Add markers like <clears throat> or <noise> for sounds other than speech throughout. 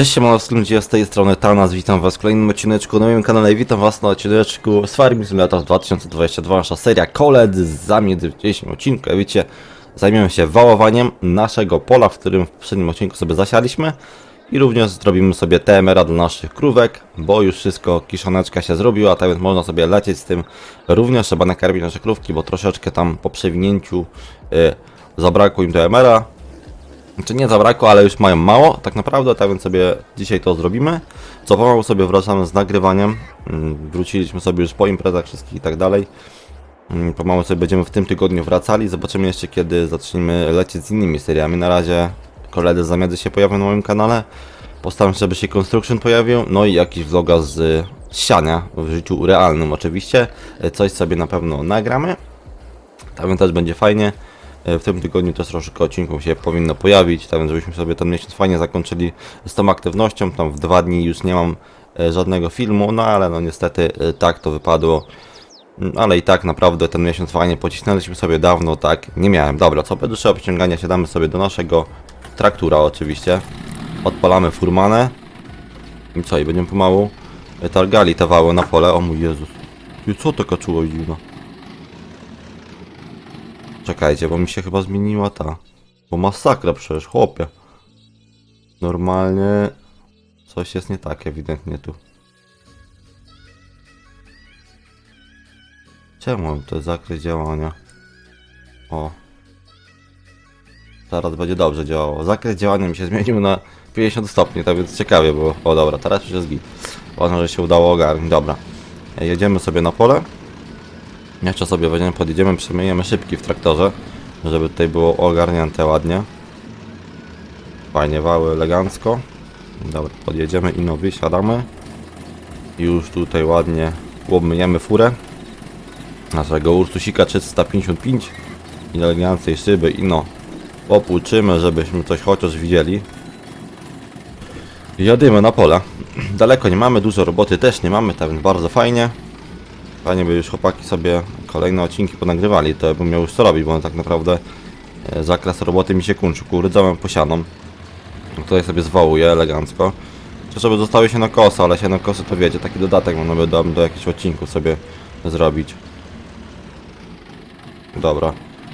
Cześć, siemano, ludzie, z tej strony Tanas, witam was w kolejnym odcineczku na moim kanale, witam was na odcineczku z Farming Simulator 2022, nasza seria koledzy z zamiedzy w dzisiejszym odcinku, jak wiecie, zajmiemy się wałowaniem naszego pola, w którym w poprzednim odcinku sobie zasialiśmy i również zrobimy sobie TMR-a dla naszych krówek, bo już wszystko, kiszoneczka się zrobiła, tak więc można sobie lecieć z tym, również trzeba nakarmić nasze krówki, bo troszeczkę tam po przewinięciu y, zabrakło im TMR-a, czy nie zabrakło, ale już mają mało, tak naprawdę, tak więc sobie dzisiaj to zrobimy. Co pomału sobie wracamy z nagrywaniem. Mm, Wróciliśmy sobie już po imprezach wszystkich i tak dalej. Mm, Pomału sobie będziemy w tym tygodniu wracali. Zobaczymy jeszcze kiedy zaczniemy lecieć z innymi seriami. Na razie koledzy zamiady się pojawią na moim kanale. Postaram się, żeby się Construction pojawił. No i jakiś vloga z siania w życiu realnym oczywiście. Coś sobie na pewno nagramy. Tak więc też będzie fajnie. E, W tym tygodniu też troszeczkę odcinków się powinno pojawić, tak więc żebyśmy sobie ten miesiąc fajnie zakończyli z tą aktywnością. Tam w dwa dni już nie mam e, żadnego filmu, no ale no niestety e, tak to wypadło. Mm, Ale i tak naprawdę ten miesiąc fajnie pocisnęliśmy sobie dawno, tak nie miałem. Dobra, co dłuższego obciągania siadamy sobie do naszego traktura oczywiście. Odpalamy furmanę. I co, i będziemy pomału targali te wały na pole. O mój Jezus. I co to kaczuło dziwno? Czekajcie, bo mi się chyba zmieniła ta. Bo masakra przecież, chłopie. Normalnie coś jest nie tak ewidentnie tu. Czemu to zakres działania? O. Teraz będzie dobrze działało. Zakres działania mi się zmienił na 50 stopni, tak więc ciekawie było. O dobra, teraz już jest git. Ważne, że się udało ogarnąć. Dobra. Jedziemy sobie na pole. Jeszcze sobie weźmiemy, podjedziemy, przemyjemy szybki w traktorze, żeby tutaj było ogarnięte ładnie. Fajnie wały elegancko. Dobra, podjedziemy i no wysiadamy. Już tutaj ładnie obmyjemy furę. Naszego Ursusika 355 i eleganckiej szyby i no opłuczymy, żebyśmy coś chociaż widzieli. Jadymy na pola. Daleko nie mamy, dużo roboty też nie mamy, tak więc bardzo fajnie. Fajnie by już chłopaki sobie kolejne odcinki ponagrywali, to bym miał już co robić, bo tak naprawdę e, zakres roboty mi się kończy. Kurde, mam posianą. Tutaj sobie zwołuję elegancko. Czy żeby zostały się na kosę, ale się na kosy to wiecie, taki dodatek można by do, do jakichś odcinków sobie zrobić. Dobra.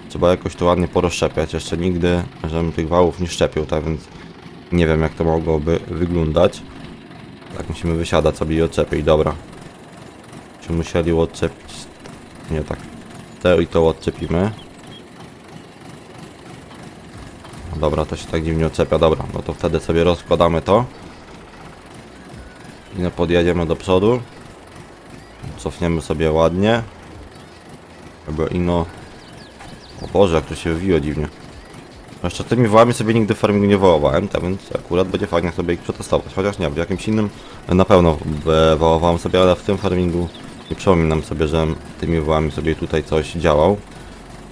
Trzeba jakoś to ładnie porozszczepiać. Jeszcze nigdy, żebym tych wałów nie szczepił, tak więc nie wiem jak to mogłoby wyglądać. Tak musimy wysiadać sobie i odczepić, dobra. Musieli odczepić? Nie tak. Te i to odczepimy. Dobra, to się tak dziwnie odczepia. Dobra, no to wtedy sobie rozkładamy to. I no podjedziemy do przodu. Cofniemy sobie ładnie. Żeby ino... O Boże, jak to się wywiło dziwnie. Jeszcze tymi wołami sobie nigdy farmingu nie wołowałem, tak więc akurat będzie fajnie sobie ich przetestować. Chociaż nie, w jakimś innym na pewno wołowałem sobie, ale w tym farmingu nie przypominam sobie, że tymi wołami sobie tutaj coś działał.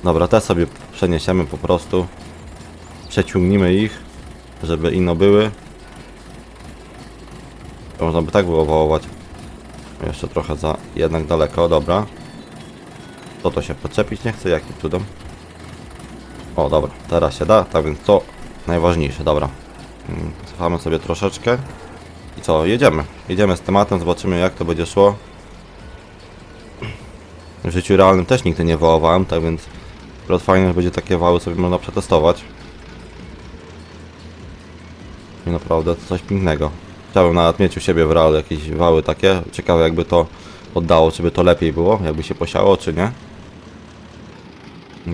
Dobra, te sobie przeniesiemy po prostu. Przeciągnijmy ich, żeby ino były. Można by tak było wołować. Jeszcze trochę za jednak daleko, dobra. To to się podczepić nie chce, jakim cudem? O, dobra, teraz się da, tak więc to najważniejsze, dobra. Mm, Cofamy sobie troszeczkę. I co, jedziemy. Jedziemy z tematem, zobaczymy jak to będzie szło. W życiu realnym też nigdy nie wołowałem, tak więc akurat fajnie, że będzie takie wały sobie można przetestować. I naprawdę to coś pięknego. Chciałbym nawet mieć u siebie w realu jakieś wały takie. Ciekawe jakby to oddało, czy by to lepiej było, jakby się posiało, czy nie.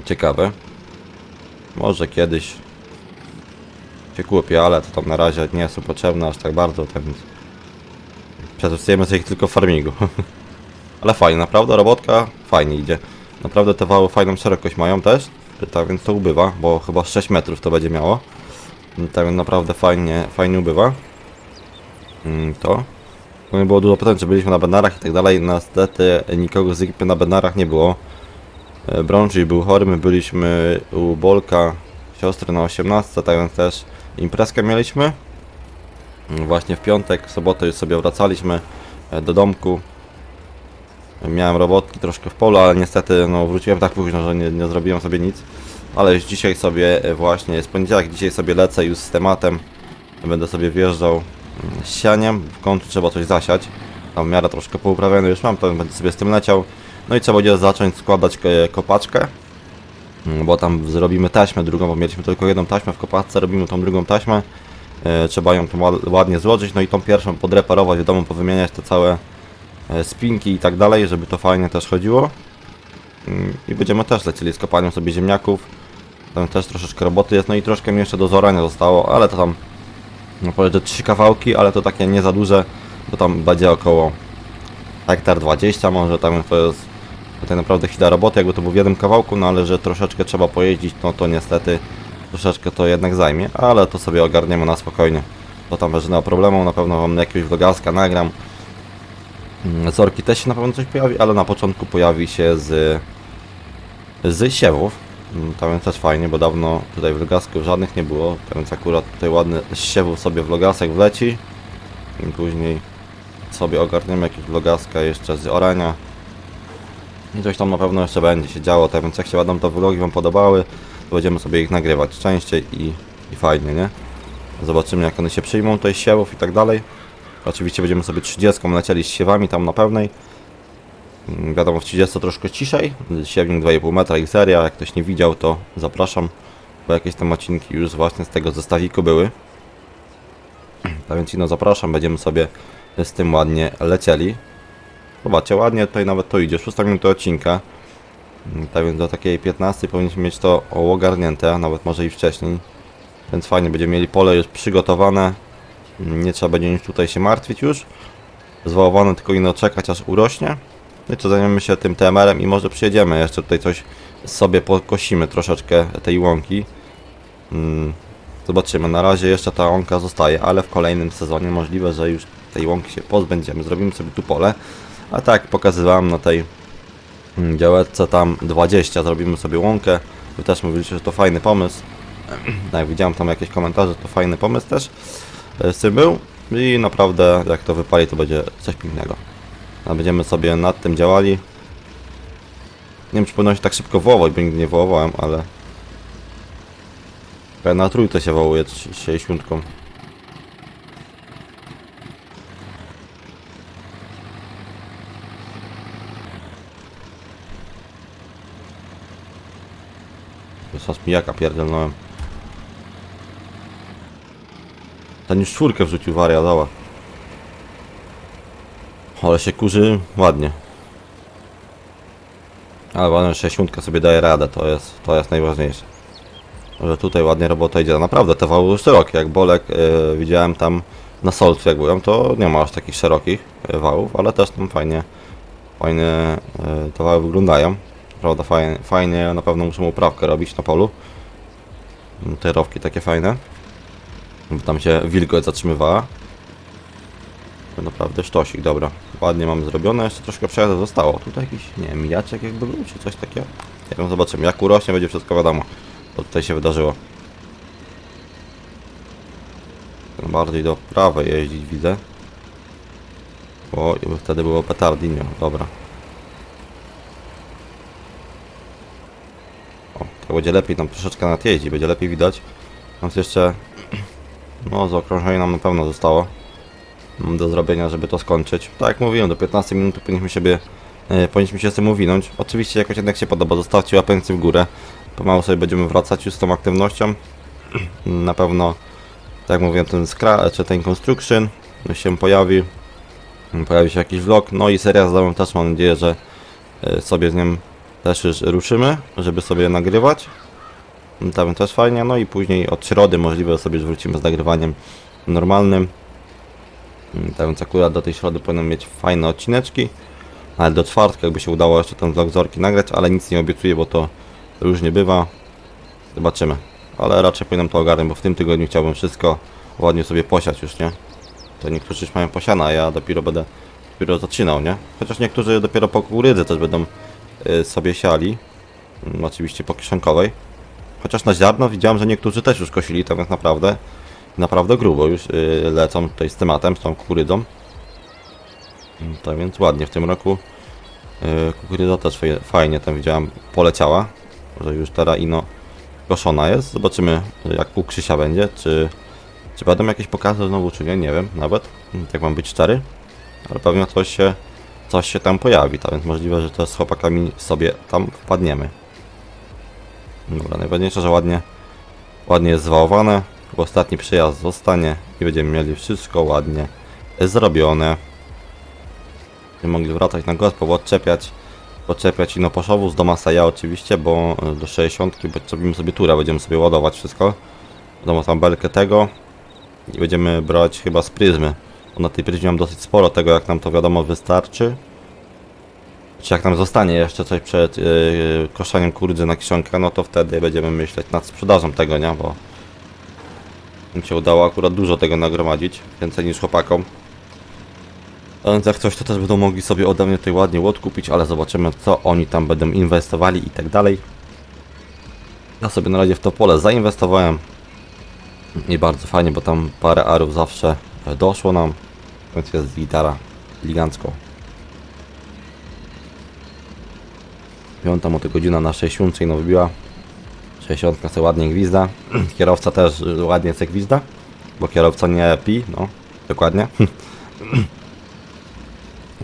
Ciekawe. Może kiedyś się kupię, ale to tam na razie nie są potrzebne aż tak bardzo, tak więc przetestujemy sobie ich tylko w farmingu. <laughs> ale fajnie, naprawdę robotka fajnie idzie. Naprawdę te wały fajną szerokość mają też, tak więc to ubywa, bo chyba 6 metrów to będzie miało. Tak więc naprawdę fajnie, fajnie ubywa. Mm, To. No było dużo pytań, czy byliśmy na benarach i tak dalej. Niestety nikogo z ekipy na benarach nie było. E, Brączyk był chory, my byliśmy u Bolka, siostry na 18, tak więc też imprezkę mieliśmy. Mm, Właśnie w piątek, w sobotę już sobie wracaliśmy e, do domku. Miałem robotki troszkę w polu, ale niestety no, wróciłem tak późno, że nie, nie zrobiłem sobie nic. Ale już dzisiaj sobie e, właśnie, jest poniedziałek, dzisiaj sobie lecę już z tematem. Będę sobie wjeżdżał mm, sianiem, w końcu trzeba coś zasiać. Tam w miarę troszkę pouprawiony już mam, to będę sobie z tym leciał. No i trzeba będzie zacząć składać e, kopaczkę, mm, bo tam zrobimy taśmę drugą, bo mieliśmy tylko jedną taśmę w kopaczce, robimy tą drugą taśmę. E, Trzeba ją ład- ładnie złożyć, no i tą pierwszą podreperować, wiadomo, powymieniać te całe spinki i tak dalej, żeby to fajnie też chodziło. Mm, I będziemy też lecieli z kopaniem sobie ziemniaków. Tam też troszeczkę roboty jest, no i troszkę mi jeszcze do zorania zostało, ale to tam, no powiem, że trzy kawałki, ale to takie nie za duże, bo tam będzie około hektar 20 może, tam to jest tutaj naprawdę chwila roboty, jakby to był w jednym kawałku, no ale że troszeczkę trzeba pojeździć, no to niestety troszeczkę to jednak zajmie, ale to sobie ogarniemy na spokojnie. To tam bez żadnego problemu, na pewno wam jakiegoś vlogaska nagram. Mm, Z orki też się na pewno coś pojawi, ale na początku pojawi się z, z siewów. Mm, To więc też fajnie, bo dawno tutaj vlogasków żadnych nie było, to więc akurat tutaj ładny z siewów sobie vlogasek wleci. I później sobie ogarniemy jakieś vlogaska jeszcze z orania. I coś tam na pewno jeszcze będzie się działo, tak więc jak się będą to vlogi wam podobały, to będziemy sobie ich nagrywać częściej i, i fajnie, nie? Zobaczymy jak one się przyjmą, to jest siewów i tak dalej. Oczywiście będziemy sobie 30 lecieli z siewami tam na pełnej. Mm, Wiadomo, w 30 troszkę ciszej. Siewnik 2,5 metra i seria. Jak ktoś nie widział, to zapraszam. Bo jakieś tam odcinki już właśnie z tego zestawiku były. <clears throat> A więc no zapraszam, będziemy sobie z tym ładnie lecieli. Zobaczcie, ładnie tutaj nawet to idzie. 6 minuta odcinka. Mm, Tak więc do takiej 15 powinniśmy mieć to ogarnięte, nawet może i wcześniej. Więc fajnie, będziemy mieli pole już przygotowane. Nie trzeba będzie nic tutaj się martwić już. Zwałowane tylko ino czekać aż urośnie. No i co zajmiemy się tym TMR-em i może przyjedziemy jeszcze tutaj coś sobie pokosimy troszeczkę tej łąki. Mm, Zobaczymy, na razie jeszcze ta łąka zostaje, ale w kolejnym sezonie możliwe, że już tej łąki się pozbędziemy. Zrobimy sobie tu pole. A tak pokazywałem na tej mm, działeczce tam 20 zrobimy sobie łąkę. Wy też mówiliście, że to fajny pomysł. Jak <clears throat> widziałem tam jakieś komentarze, to fajny pomysł też e, był. I naprawdę jak to wypali, to będzie coś pięknego. Będziemy sobie nad tym działali. Nie wiem, czy powinno się tak szybko wołać, bo nigdy nie wołowałem, ale... Na trójce się wołuje 60. Wysłać mijaka pierdolnąłem. Ten już czwórkę wrzucił wariadoła. Ale się kurzy ładnie. Ale ładnie, siódmka sobie daje radę, to jest, to jest najważniejsze. Że tutaj ładnie robota idzie. Naprawdę te wały szerokie, jak Bolek yy, widziałem tam na Solcu jak byłem, to nie ma aż takich szerokich yy, wałów, ale też tam fajnie, fajnie yy, te wały wyglądają. Prawda, fajnie, fajnie, na pewno muszę uprawkę robić na polu. Te rowki takie fajne. By tam się wilgoć zatrzymywała. To naprawdę sztosik, dobra. Ładnie mamy zrobione, jeszcze troszkę przejazdu zostało. Tutaj jakiś, nie wiem, mijaczek jakby był, czy coś takiego. Nie wiem, zobaczymy. Jak urośnie, będzie wszystko wiadomo. Co tutaj się wydarzyło. Bardziej do prawej jeździć widzę. Bo wtedy było petardinio, dobra. O, to będzie lepiej tam troszeczkę nadjeździ, będzie lepiej widać. Natomiast jeszcze, no z okrążenia nam na pewno zostało do zrobienia, żeby to skończyć. Tak jak mówiłem, do 15 minut powinniśmy siebie, e, powinniśmy się z tym uwinąć. Oczywiście jakoś jednak się podoba, zostawcie łapeńcy w górę. Pomału sobie będziemy wracać już z tą aktywnością. <clears throat> Na pewno, tak jak mówiłem, ten skra, czy ten construction się pojawi. Pojawi się jakiś vlog, no i seria z domem też mam nadzieję, że e, sobie z nim też już ruszymy, żeby sobie nagrywać. Tam też fajnie, no i później od środy możliwe sobie wrócimy z nagrywaniem normalnym. Tak więc akurat do tej środy powinien mieć fajne odcineczki. Ale do czwartka jakby się udało jeszcze ten vlog z Orki nagrać, ale nic nie obiecuję, bo to różnie bywa. Zobaczymy. Ale raczej powinienem to ogarnąć, bo w tym tygodniu chciałbym wszystko ładnie sobie posiać już, nie? To niektórzy już mają posiane, a ja dopiero będę dopiero zaczynał, nie? Chociaż niektórzy dopiero po kukurydzy też będą y, sobie siali. Mm, oczywiście po kieszonkowej. Chociaż na ziarno widziałem, że niektórzy też już kosili, tak więc naprawdę naprawdę grubo już y, lecą tutaj z tematem, z tą kukurydzą. Mm, Tak więc ładnie w tym roku y, kukurydza też faj- fajnie tam widziałem poleciała, że już teraz ino koszona jest. Zobaczymy jak u Krzysia będzie, czy, Czy będą jakieś pokazy znowu, czy nie, nie wiem, nawet. Jak mam być szczery. Ale pewnie coś się, coś się tam pojawi, tak więc możliwe, że to z chłopakami sobie tam wpadniemy. Dobra, najważniejsze, że ładnie, ładnie jest zwałowane. Ostatni przyjazd zostanie i będziemy mieli wszystko ładnie zrobione. Będziemy mogli wracać na gospę, odczepiać, odczepiać ino poszowóz do Masaja oczywiście, bo e, do 60 bo zrobimy sobie turę, będziemy sobie ładować wszystko. Wiadomo tam belkę tego i będziemy brać chyba z pryzmy. Bo na tej pryzmie mam dosyć sporo tego, jak nam to wiadomo wystarczy. Czy jak nam zostanie jeszcze coś przed yy, koszaniem kurdzy na kiszonkę, no to wtedy będziemy myśleć nad sprzedażą tego, nie? Bo mi się udało akurat dużo tego nagromadzić, więcej niż chłopakom. A Więc jak coś, to też będą mogli sobie ode mnie tutaj ładnie łot kupić, ale zobaczymy co oni tam będą inwestowali i tak dalej. Ja sobie na razie w to pole zainwestowałem i bardzo fajnie, bo tam parę arów zawsze doszło nam, więc jest gitara elegancko. Piąta mu to godzina na 60 no wybiła. 60 se ładnie gwizda. <clears throat> Kierowca też y, ładnie se gwizda, bo kierowca nie pi, no, dokładnie. <clears throat>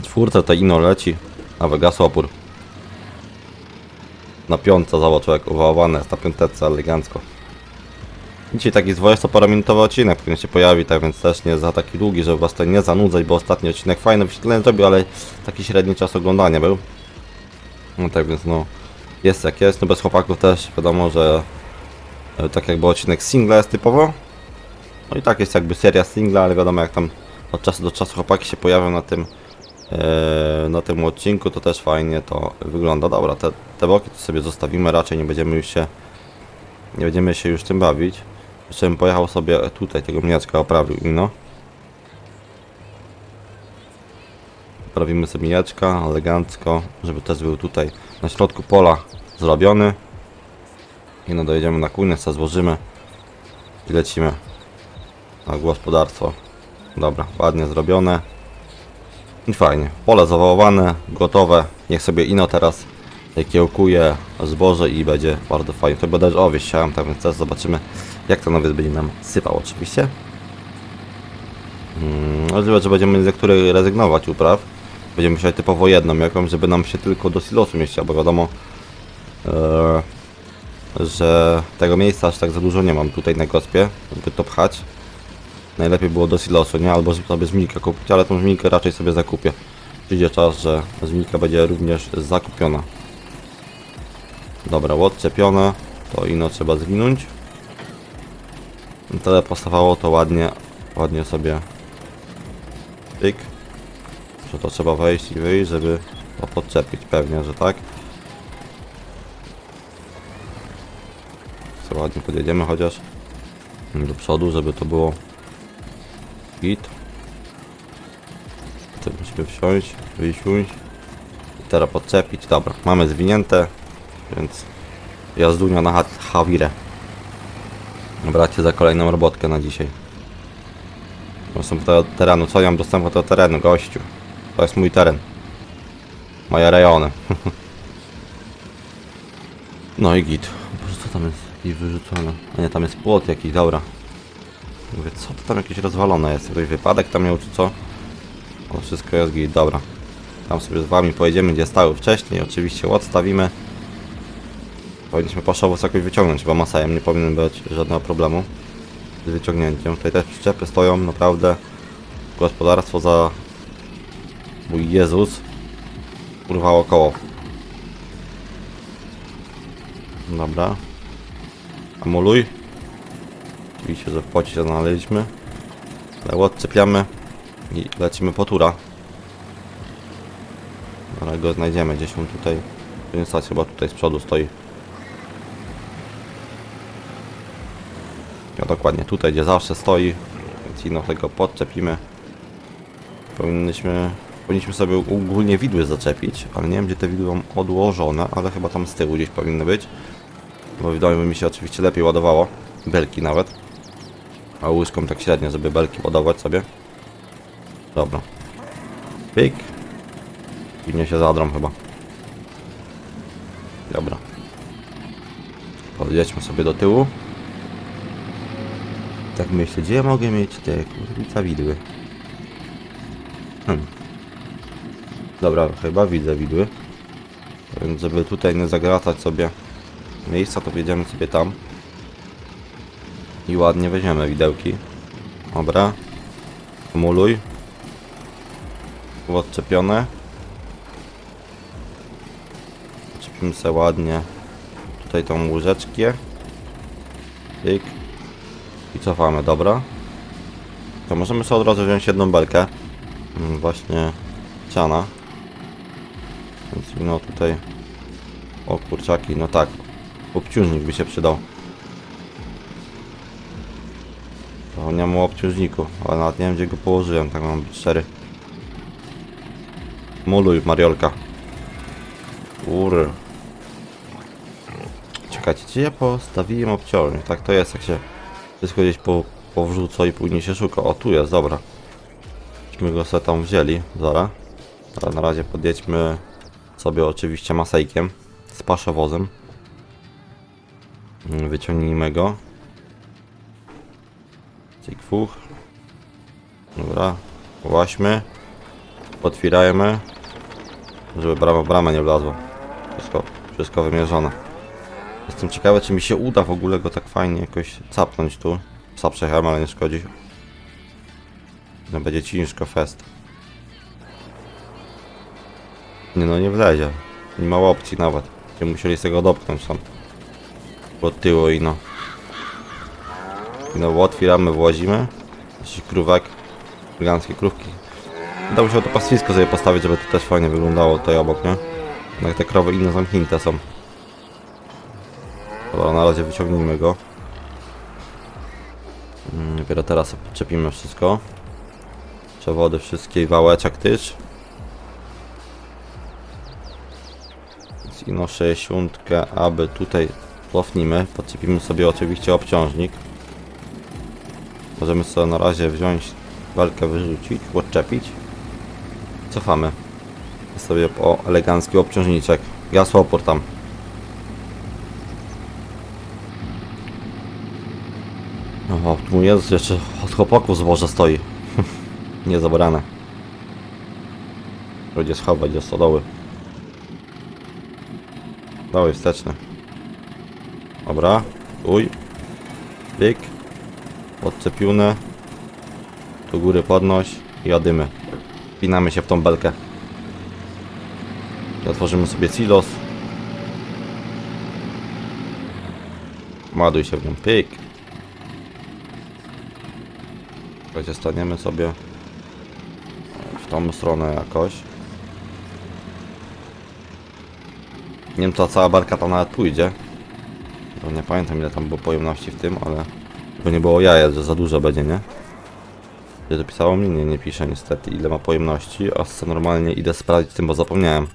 Czwórce to ino leci, a wygasł opór. Na piątce zobacz jak uwałowane jest na piątece elegancko. Dzisiaj taki 20-parominutowy odcinek pewnie się pojawi, tak więc też nie za taki długi, żeby was tutaj nie zanudzać, bo ostatni odcinek fajny wyświetlenie zrobił, ale taki średni czas oglądania był. No tak więc no, jest jak jest, no bez chłopaków też wiadomo, że e, tak jakby odcinek singla jest typowo. No i tak jest jakby seria singla, ale wiadomo jak tam od czasu do czasu chłopaki się pojawią na tym e, na tym odcinku, to też fajnie to wygląda. Dobra, te, te boki to sobie zostawimy, raczej nie będziemy już się nie będziemy się już tym bawić. Jeszcze bym pojechał sobie tutaj, tego mniaczka oprawił ino. Poprawimy sobie mijeczka elegancko, żeby też był tutaj na środku pola zrobiony. I no dojedziemy na kuniec, co złożymy i lecimy na gospodarstwo. Dobra, ładnie zrobione. I fajnie. Pole zawołowane, gotowe. Niech sobie ino teraz kiełkuje zboże i będzie bardzo fajnie. To będę owieś siałem, tak więc teraz zobaczymy jak ten owiec będzie nam sypał oczywiście. Hmm, możliwe, że będziemy z niektórych rezygnować upraw. Będziemy musieli typowo jedną jakąś, żeby nam się tylko do silosu mieściła, bo wiadomo, e, że tego miejsca aż tak za dużo nie mam tutaj na gospie, żeby to pchać. Najlepiej było do silosu, nie? Albo sobie żmijkę kupić, ale tą żmijkę raczej sobie zakupię. Przyjdzie czas, że żmijka będzie również zakupiona. Dobra, odczepione. To ino trzeba zwinąć. Tyle pasowało to ładnie, ładnie sobie pyk. Że to trzeba wejść i wyjść, żeby to podczepić pewnie, że tak. Co ładnie podjedziemy chociaż do przodu, żeby to było git. Tu musimy wsiąść, wysiąść i teraz podczepić. Dobra, mamy zwinięte, więc jazdunia na ha- Hawirę. Bracie za kolejną robotkę na dzisiaj. Dostęp do terenu. Co ja mam dostępu do terenu, gościu? To jest mój teren. Moje rejony. <laughs> no i git. Boże, co tam jest? I wyrzucone. A nie, tam jest płot jakiś, dobra. Mówię, co to tam jakieś rozwalone jest? Jakiś wypadek tam miał, czy co? O, wszystko jest git, dobra. Tam sobie z wami pojedziemy, gdzie stały wcześniej. Oczywiście odstawimy. Powinniśmy paszowóz jakoś wyciągnąć, bo masajem nie powinien być żadnego problemu z wyciągnięciem. Tutaj też przyczepy stoją, naprawdę. Gospodarstwo za... Mój Jezus. Urwało koło. Dobra. Amuluj. Oczywiście, że w pocie znaleźliśmy. Ale odczepiamy i lecimy po tura. Ale go znajdziemy gdzieś on tutaj. Stać chyba tutaj z przodu stoi. Ja dokładnie tutaj, gdzie zawsze stoi, więc ino tego podczepimy. Powinniśmy, powinniśmy sobie ogólnie widły zaczepić, ale nie wiem gdzie te widły mam odłożone, ale chyba tam z tyłu gdzieś powinny być. Bo w domu by mi się oczywiście lepiej ładowało, belki nawet. A łyżką tak średnio, żeby belki ładować sobie. Dobra. Pik. I nie się zadrą chyba. Dobra. Podjedźmy sobie do tyłu. Tak myślę, gdzie mogę mieć te kurwica widły? Hmm. Dobra, chyba widzę widły. Więc żeby tutaj nie zagracać sobie miejsca, to wjedziemy sobie tam. I ładnie weźmiemy widełki. Dobra. Kumuluj. Tu odczepione. Odczepimy sobie ładnie tutaj tą łyżeczkę. Tyk. I cofamy, dobra. To możemy sobie od razu wziąć jedną belkę. Mm, Właśnie ciana. No tutaj... O kurczaki, no tak. Obciążnik by się przydał. To nie mam obciążniku, ale nawet nie wiem gdzie go położyłem, tak mam być szczery. Muluj, Mariolka. Ur. Czekajcie, gdzie ja postawiłem obciążnik? Tak to jest, jak się wszystko gdzieś po, powrzuca i później się szuka. O, tu jest, dobra. Myśmy go sobie tam wzięli, zaraz. Ale na razie podjedźmy sobie oczywiście masejkiem z paszowozem. Mm, Wyciągnijmy go. Cyk fuch. Dobra, właśnie. Otwierajmy. Żeby brama w bramę nie wlazła. Wszystko, wszystko wymierzone. Jestem ciekawy, czy mi się uda w ogóle go tak fajnie jakoś capnąć tu. Psa przejechałem, ale nie szkodzi. No będzie ciężko fest. Nie no, nie wlezie. Nie ma opcji nawet. Będziemy musieli z tego dopchnąć sam. Pod tyłu i no. I no, otwieramy, włazimy. Jakiś krówek. Eleganckie krówki. Będę musiał to pastwisko sobie postawić, żeby to też fajnie wyglądało tutaj obok, nie? Jak te krowy inne zamknięte są. Dobra, na razie wyciągnijmy go. Mm, Dopiero teraz podczepimy wszystko. Przewody wszystkie i wałeczek też. Ino 60, aby tutaj cofnijmy. Podczepimy sobie oczywiście obciążnik. Możemy sobie na razie wziąć walkę, wyrzucić, odczepić. Cofamy. Sobie po elegancki obciążniczek. Gasopór tam. O, tu jest jeszcze od chłopaków zboże stoi. <laughs> Nie zabrane. Ludzie schować do stodoły. Dawaj wsteczny. Dobra. Uj. Pyk. Odczepione. Tu góry podnoś i jadymy. Pinamy się w tą belkę. I otworzymy sobie silos. Ładuj się w nią. Pyk. Staniemy sobie w tą stronę jakoś. Nie wiem, ta cała barka tam nawet pójdzie. Bo nie pamiętam ile tam było pojemności w tym, ale... Bo nie było jajec, że za dużo będzie, nie? Gdzie to pisało mi? Nie, nie pisze niestety ile ma pojemności, a co normalnie idę sprawdzić tym, bo zapomniałem.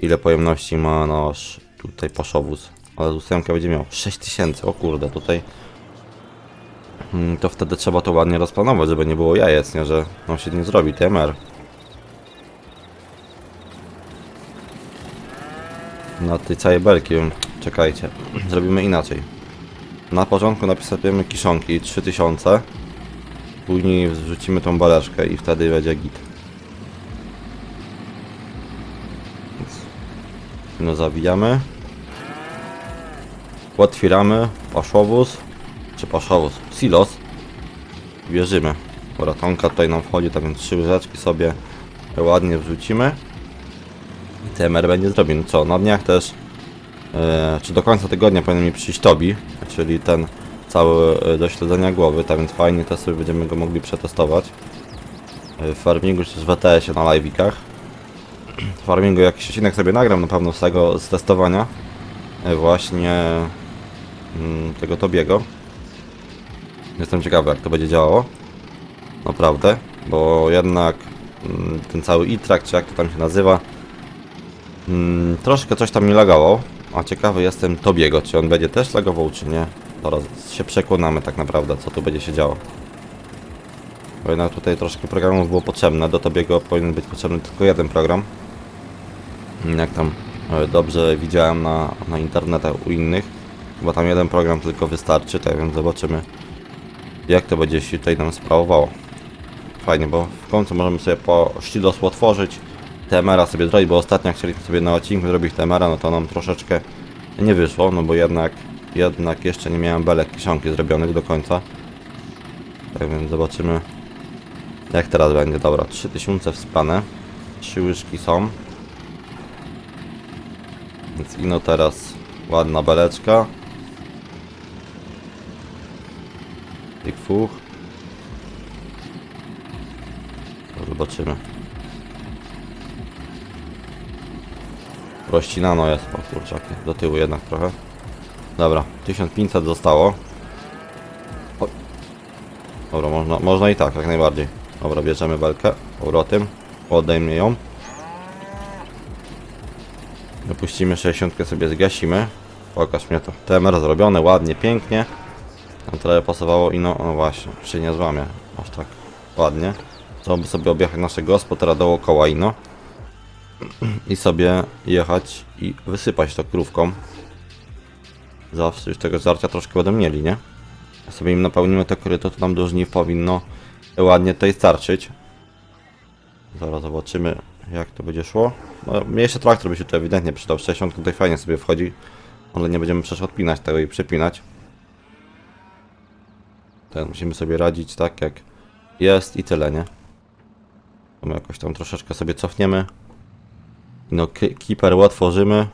Ile pojemności ma nasz tutaj paszowóz. Ale z ósemkę będzie miał 6000, o kurde, tutaj Mm, to wtedy trzeba to ładnie rozplanować, żeby nie było jajec, nie, że on się nie zrobi, TMR. Na tej całej belki, czekajcie, zrobimy inaczej. Na początku napisujemy kiszonki 3000, później wrzucimy tą baleczkę i wtedy będzie git. No zawijamy. Otwieramy paszowóz czy paszowóz, silos. Wierzymy. Dobra, tonka tutaj nam wchodzi, tak więc trzy łyżeczki sobie ładnie wrzucimy. TMR będzie zrobiony. Co, na dniach też, e, czy do końca tygodnia powinien mi przyjść Tobi, czyli ten cały e, do śledzenia głowy, tak więc fajnie też sobie będziemy go mogli przetestować. E, w farmingu czy w WTS-ie na live'ikach. W farmingu jakiś odcinek sobie nagram na pewno z tego, z testowania. E, właśnie mm, tego Tobiego. Jestem ciekawy jak to będzie działało. Naprawdę, bo jednak mm, ten cały e-track, czy jak to tam się nazywa, mm, troszkę coś tam mi lagało. A ciekawy jestem Tobiego, czy on będzie też lagował, czy nie. Zaraz się przekonamy tak naprawdę, co tu będzie się działo. Bo jednak tutaj troszkę programów było potrzebne. Do Tobiego powinien być potrzebny tylko jeden program. Jak tam e, dobrze widziałem na, na internetach u innych. Bo tam jeden program tylko wystarczy, tak więc zobaczymy jak to będzie się tutaj nam sprawowało. Fajnie, bo w końcu możemy sobie po sztilosło otworzyć, TMR-a sobie zrobić, bo ostatnio chcieliśmy sobie na odcinku zrobić TMR-a, no to nam troszeczkę nie wyszło, no bo jednak, jednak jeszcze nie miałem belek kiszonki zrobionych do końca. Tak więc zobaczymy jak teraz będzie. Dobra, 3000 wspane, 3 łyżki są. Więc ino teraz ładna beleczka. Tych fuch. Zobaczymy. Rozcinano jest, o kurczaki, do tyłu jednak trochę. Dobra, 1500 zostało. O. Dobra, można, można i tak, jak najbardziej. Dobra, bierzemy belkę, powrotem, odejmie ją. Dopuścimy 60 sobie zgasimy. Pokaż mnie to. TMR zrobione, ładnie, pięknie. Tam trochę pasowało i no, no właśnie, się nie złamie. Aż tak ładnie. Trzeba by sobie objechać nasze gospodara dookoła ino. I sobie jechać i wysypać to krówką. Zawsze już tego żarcia troszkę będą mieli, nie? Jak sobie im napełnimy to koryto, to nam do żniw powinno ładnie tutaj starczyć. Zaraz zobaczymy jak to będzie szło. No, mniejszy traktor by się tu ewidentnie przydał. 60 tutaj fajnie sobie wchodzi. Ale nie będziemy przecież odpinać tego i przepinać. Ten musimy sobie radzić tak jak jest i tyle, nie? To my jakoś tam troszeczkę sobie cofniemy. No, keeper otworzymy.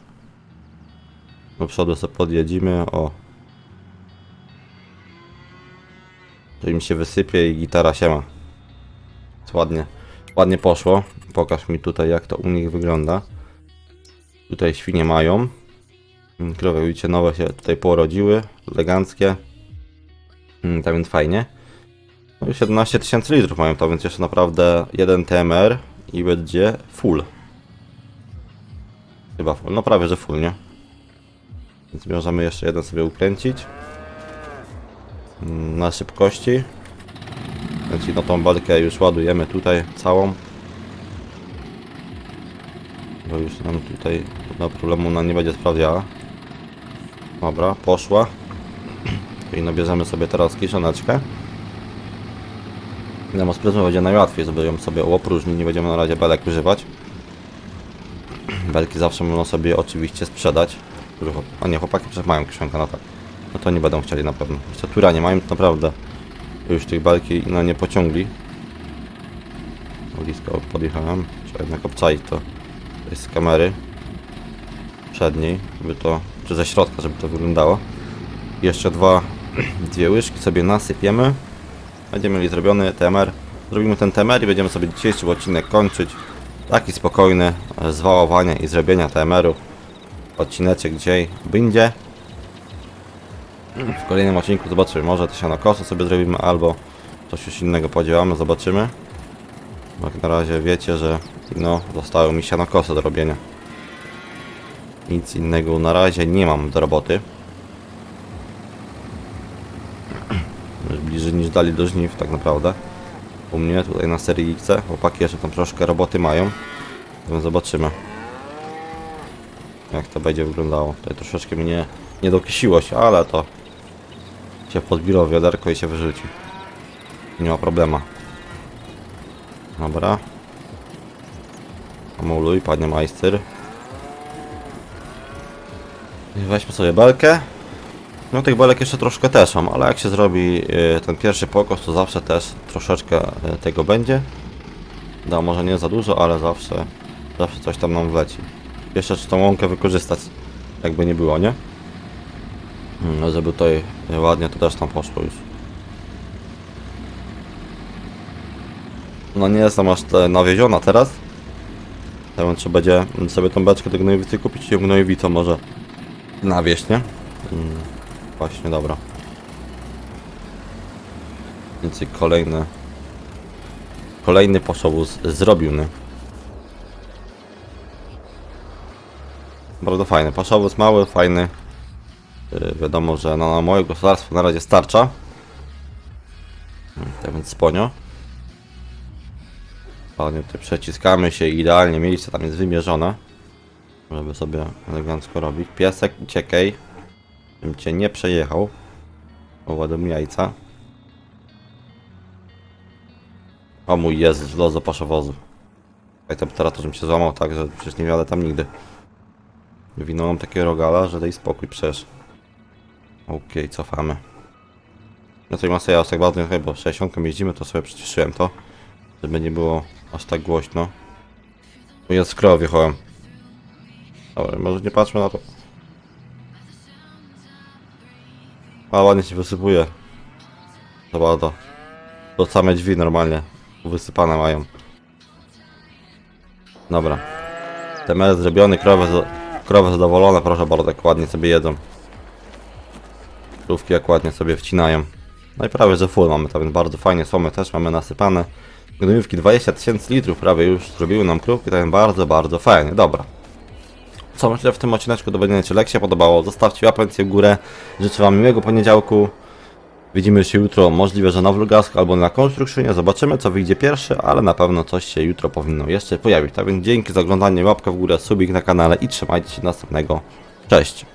Do przodu sobie podjedziemy. O. To im się wysypie i gitara się ma. Ładnie. Ładnie poszło. Pokaż mi tutaj jak to u nich wygląda. Tutaj świnie mają. Mm, Krowy widzicie nowe się tutaj porodziły. Eleganckie. Mm, Tak więc fajnie. No i 17 tysięcy litrów mają to, więc jeszcze naprawdę jeden TMR i będzie full. Chyba full, no prawie że full, nie? Więc możemy jeszcze jeden sobie ukręcić. Mm, Na szybkości. Więc no tą balkę już ładujemy tutaj całą. Bo już nam tutaj no problemu ona nie będzie sprawdziała. Dobra, poszła. <clears throat> I no bierzemy sobie teraz kiszoneczkę. Z pryzmą będzie najłatwiej, żeby ją sobie opróżnić, nie będziemy na razie belek używać. Belki zawsze można sobie oczywiście sprzedać. A nie, chłopaki przecież mają kieszonkę, no tak. No to nie będą chcieli na pewno. Jeszcze tura nie mają, to naprawdę już tych belki no, nie pociągli. Blisko podjechałem. Trzeba jednak obczaić to z kamery przedniej, żeby to, czy ze środka, żeby to wyglądało. Jeszcze dwa, <clears throat> dwie łyżki sobie nasypiemy. Będziemy mieli zrobiony TMR. Zrobimy ten TMR i będziemy sobie dzisiejszy odcinek kończyć. Taki spokojny, e, zwałowania i zrobienia TMR-u. Odcineczek dzisiaj będzie. W kolejnym odcinku zobaczymy, może to sianokosy sobie zrobimy, albo coś już innego podziałamy, zobaczymy. Jak na razie wiecie, że no, zostały mi sianokosy do robienia. Nic innego na razie nie mam do roboty. Bliżej niż dali do żniw, tak naprawdę. U mnie tutaj na serii X, chłopaki jeszcze tam troszkę roboty mają. Zobaczymy. Jak to będzie wyglądało. Tutaj troszeczkę mnie nie dokisiło się, ale to się podbiło wiaderko i się wyrzuci. Nie ma problema. Dobra. Amuluj, panie majster. Weźmy sobie belkę. No tych belek jeszcze troszkę też mam, ale jak się zrobi y, ten pierwszy pokos, to zawsze też troszeczkę y, tego będzie. Da, może nie za dużo, ale zawsze, zawsze coś tam nam wleci. Jeszcze czy tą łąkę wykorzystać, jakby nie było, nie? No, żeby tutaj ładnie to też tam poszło już. No nie jestem aż nawieziona teraz. Ja czy będzie sobie tą beczkę do gnojowicy kupić i ją gnojowicą może nawieźć, nie? Mm, właśnie, dobra. Więc i kolejny kolejny poszowóz zrobiony. Bardzo fajny. Paszowóz mały, fajny. Yy, wiadomo, że no, na moje gospodarstwo na razie starcza. Mm, Tak więc sponio. Ładnie tutaj przeciskamy się idealnie, miejsce tam jest wymierzone. Żeby sobie elegancko robić. Piesek, uciekaj. Bym cię nie przejechał. Owadem jajca. O mój los do paszowozu. Ej, temperatura, żebym się złamał tak, że przecież nie wiadę tam nigdy. Wywinąłem takiego rogala, że daj spokój przecież. Okej, cofamy. No to masę ja tak bardzo nie bo 60 jeździmy, to sobie przyciszyłem to. Żeby nie było aż tak głośno. O jest w krowę wjechałem. Dobra, może nie patrzmy na to. A ładnie się wysypuje. To bardzo. To same drzwi normalnie wysypane mają. Dobra. Temer zrobiony, krowy, krowy zadowolone, proszę bardzo, tak ładnie sobie jedzą. Krówki jak ładnie sobie wcinają. No i prawie, że full mamy, to więc bardzo fajnie, słomy też mamy nasypane. Gnojówki 20 tysięcy litrów prawie już zrobiły nam krówki, to więc bardzo, bardzo fajnie, dobra. Co myślę, w tym odcineczku będzie Ci lekcja podobało. Zostawcie łapęcję w górę. Życzę Wam miłego poniedziałku. Widzimy się jutro, możliwe, że na vlogasku albo na konstrukcyjnie. Zobaczymy, co wyjdzie pierwsze, ale na pewno coś się jutro powinno jeszcze pojawić. Tak więc dzięki za oglądanie, łapka w górę, subik na kanale i trzymajcie się następnego. Cześć!